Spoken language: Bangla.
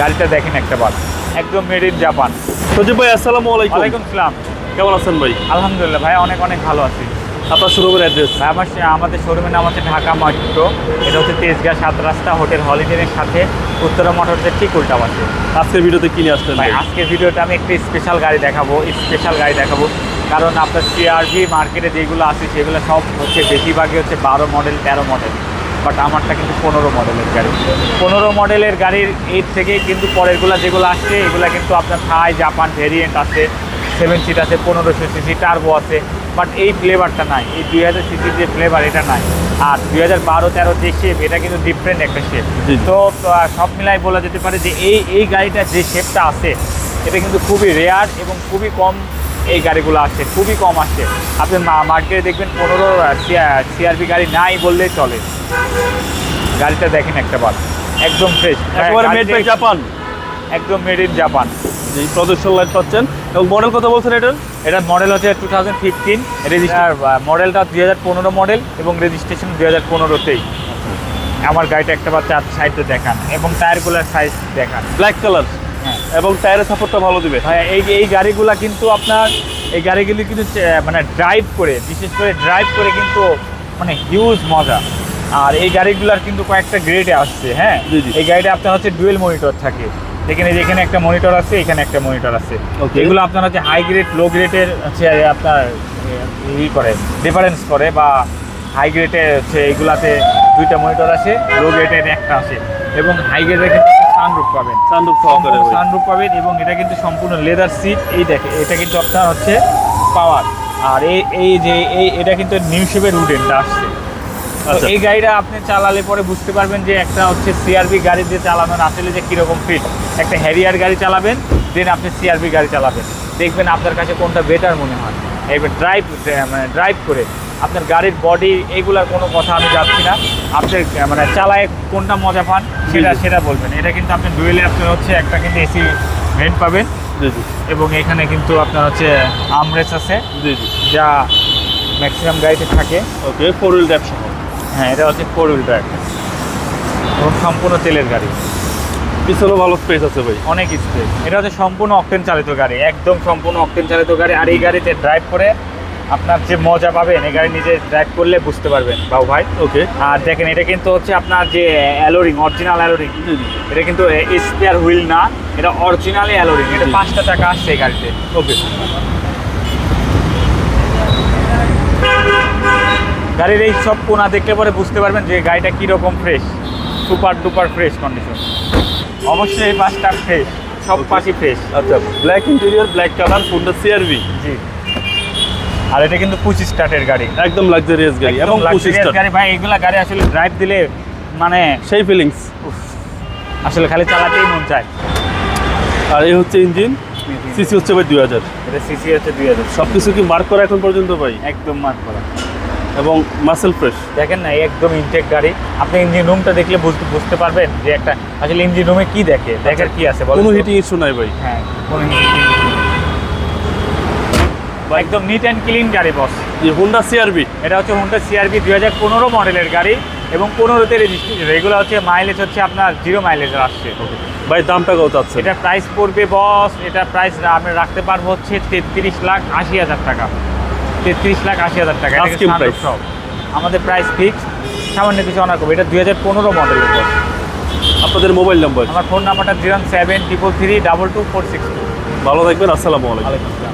গাড়িটা দেখেন একটা বার। একদম মেড ইন জাপান সজীব ভাই আসসালামু আলাইকুম। ওয়ালাইকুম সালাম। কেমন আছেন ভাই? আলহামদুলিল্লাহ ভাই অনেক অনেক ভালো আছি। আপনার শোরুমের অ্যাড্রেস ভাই আমার আমাদের শোরুমের নাম হচ্ছে ঢাকা মেট্রো এটা হচ্ছে তেজগাঁ সাত রাস্তা হোটেল হলিডের সাথে উত্তরা মোটরসের ঠিক উল্টা পাশে। আজকের ভিডিওতে কিনে আসলেন ভাই আজকের ভিডিওটা আমি একটি স্পেশাল গাড়ি দেখাবো স্পেশাল গাড়ি দেখাবো। কারণ আপনার সিআরভি মার্কেটে যেগুলো আছে সেগুলো সব হচ্ছে বেশিরভাগই হচ্ছে বারো মডেল তেরো মডেল বাট আমারটা কিন্তু পনেরো মডেলের গাড়ি। পনেরো মডেলের গাড়ির এর থেকে কিন্তু পরেরগুলো যেগুলো আসছে এগুলো কিন্তু আপনার থাই জাপান ভেরিয়েন্ট আছে সেভেন সিট আছে পনেরোশো সিসি টার্বো আছে বাট এই ফ্লেভারটা নাই। এই দুই হাজার সিসির যে ফ্লেভার এটা নাই। আর দুই হাজার বারো তেরো যে শেপ এটা কিন্তু ডিফারেন্ট একটা শেপ। তো সব মিলাই বলা যেতে পারে যে এই এই গাড়িটার যে শেপটা আছে এটা কিন্তু খুবই রেয়ার এবং খুবই কম এই গাড়িগুলো আসছে খুবই কম আসছে। আপনি মার্কেটে দেখবেন পনেরো সিআরবি গাড়ি নাই বললেই চলে। গাড়িটা দেখেন একটা বার একদম ফ্রেশ মেড বাই জাপান একদম মেড ইন জাপান যে প্রদর্শন লাইট পাচ্ছেন। এবং মডেল কত বলছেন এটার? এটার মডেল হচ্ছে টু থাউজেন্ড ফিফটিন রেজিস্টার মডেলটা দুই হাজার পনেরো মডেল এবং রেজিস্ট্রেশন দুই হাজার পনেরোতেই। আমার গাড়িটা একটা বার চার সাইডে দেখান এবং টায়ারগুলোর সাইজ দেখান। ব্ল্যাক কালার এবং টায়ারের সাপোর্টটা ভালো দিবে। হ্যাঁ এই এই গাড়িগুলা কিন্তু আপনার এই গাড়িগুলি কিন্তু মানে ড্রাইভ করে বিশেষ করে ড্রাইভ করে কিন্তু মানে হিউজ মজা। আর এই গাড়িগুলার কিন্তু কয়েকটা গ্রেডে আসছে হ্যাঁ। এই গাড়িটা আপনার হচ্ছে ডুয়েল মনিটর থাকে। এখানে যেখানে একটা মনিটর আছে এখানে একটা মনিটর আছে. এগুলো আপনার হচ্ছে হাই গ্রেড লো গ্রেডের হচ্ছে আপনার ই করে ডিফারেন্স করে বা হাই গ্রেডে হচ্ছে এগুলাতে দুইটা মনিটর আছে লো গ্রেডের একটা আছে। এবং হাই গ্রেডের সানরুফ পাবেন। সানরুফ সহকারে। সানরুফ পাবেন এবং এটা কিন্তু সম্পূর্ণ লেদার সিট এই দেখে এটা কিন্তু আপনার হচ্ছে পাওয়ার আর এই এই যে এই এটা কিন্তু নিউ শেপের উডেনটা আসছে। আচ্ছা। এই গাড়িটা আপনি চালালে পরে বুঝতে পারবেন যে একটা হচ্ছে সিআরবি গাড়ি দিয়ে চালাবেন আসলে যে কীরকম ফিট একটা হ্যারিয়ার গাড়ি চালাবেন দেন আপনি সিআরবি গাড়ি চালাবেন। দেখবেন আপনার কাছে কোনটা বেটার মনে হয়। এবার ড্রাইভ মানে ড্রাইভ করে। আপনার গাড়ির বডি এইগুলার কোনো কথা আমি যাচ্ছি না। আপনি মানে চালায় কোনটা মজা পান সেটা সেটা বলবেন। এটা কিন্তু আপনি ডুয়েলে আপনার হচ্ছে একটা কিন্তু এসি ভেন্ট পাবেন। এবং এখানে কিন্তু আপনার হচ্ছে আমরেস আছে। যা ম্যাক্সিমাম গাড়িতে থাকে। ওকে ফোর হুইল ড্রাইভ হ্যাঁ এটা হচ্ছে ফোর হুইল ড্রাইভ এবং সম্পূর্ণ তেলের গাড়ি। পিছনেও ভালো স্পেস আছে ভাই। অনেক স্পেস এটা হচ্ছে সম্পূর্ণ অকটেন চালিত গাড়ি। একদম সম্পূর্ণ অকটেন চালিত গাড়ি। আর এই গাড়িতে ড্রাইভ করে আপনার যে মজা পাবেন এই গাড়ি নিজে ড্রাইভ করলে বুঝতে পারবেন বাবু ভাই। ওকে আর দেখেন এটা কিন্তু হচ্ছে আপনার যে অ্যালোরিং অরিজিনাল অ্যালোরিং এটা কিন্তু স্পেয়ার হুইল না এটা অরিজিনালি অ্যালোরিং এটা পাঁচটা টাকা আসছে এই গাড়িতে। ওকে গাড়ির এই সব কোনা দেখলে পরে বুঝতে পারবেন যে গাড়িটা কীরকম fresh super duper fresh condition অবশ্যই এই পাঁচটা ফ্রেশ সব. পাশই ফ্রেশ আচ্ছা ব্ল্যাক ইন্টেরিয়র ব্ল্যাক কালার ফোনটা সিআরভি জি। আর এটা কিন্তু পুচি স্টার্টের গাড়ি। একদম লাক্সারিয়াস গাড়ি এবং পঁচিশ luxurious গাড়ি। ভাই এগুলা গাড়ি আসলে ড্রাইভ দিলে মানে সেই ফিলিংস আসলে খালি চালাতেই মন চায়। আর এই হচ্ছে ইঞ্জিন সিসি হচ্ছে ভাই দুই হাজার। এটা সিসি হচ্ছে দুই হাজার। সব কিছু কি মার্ক করা এখন পর্যন্ত ভাই? একদম মার্ক করা। এবং মাসেল ফ্রেশ দেখেন না একদম ইনটেক গাড়ি। আপনি ইঞ্জিন রুমটা দেখলে বুঝতে বুঝতে পারবেন যে একটা আসলে ইঞ্জিন রুমে কি দেখে? দেখার কি আছে বলেন কোনো? হিটিং ইস্যু নাই ভাই। হ্যাঁ কোনো নেই। একদম নিট অ্যান্ড ক্লিন গাড়ি বস যে হোন্ডা সিআরবি এটা হচ্ছে হুন্ডা সিআরবি দুই হাজার পনেরো মডেলের গাড়ি এবং পনেরোতে রেজিস্ট্রেশন এগুলো হচ্ছে মাইলেজ হচ্ছে আপনার জিরো মাইলেজ আসছে। ভাই দামটা কত আছে? এটা প্রাইস পড়বে বস এটা প্রাইস আমরা রাখতে পারব হচ্ছে তেত্রিশ লাখ আশি হাজার টাকা। তেত্রিশ লাখ আশি হাজার টাকা। আমাদের প্রাইস ফিক্স সামান্য কিছু অনার করব। এটা দুই হাজার পনেরো মডেলের বস আপনাদের মোবাইল নাম্বার আমার ফোন নাম্বারটা zero seven triple three double two four six ভালো থাকবেন আসসালামু আলাইকুম।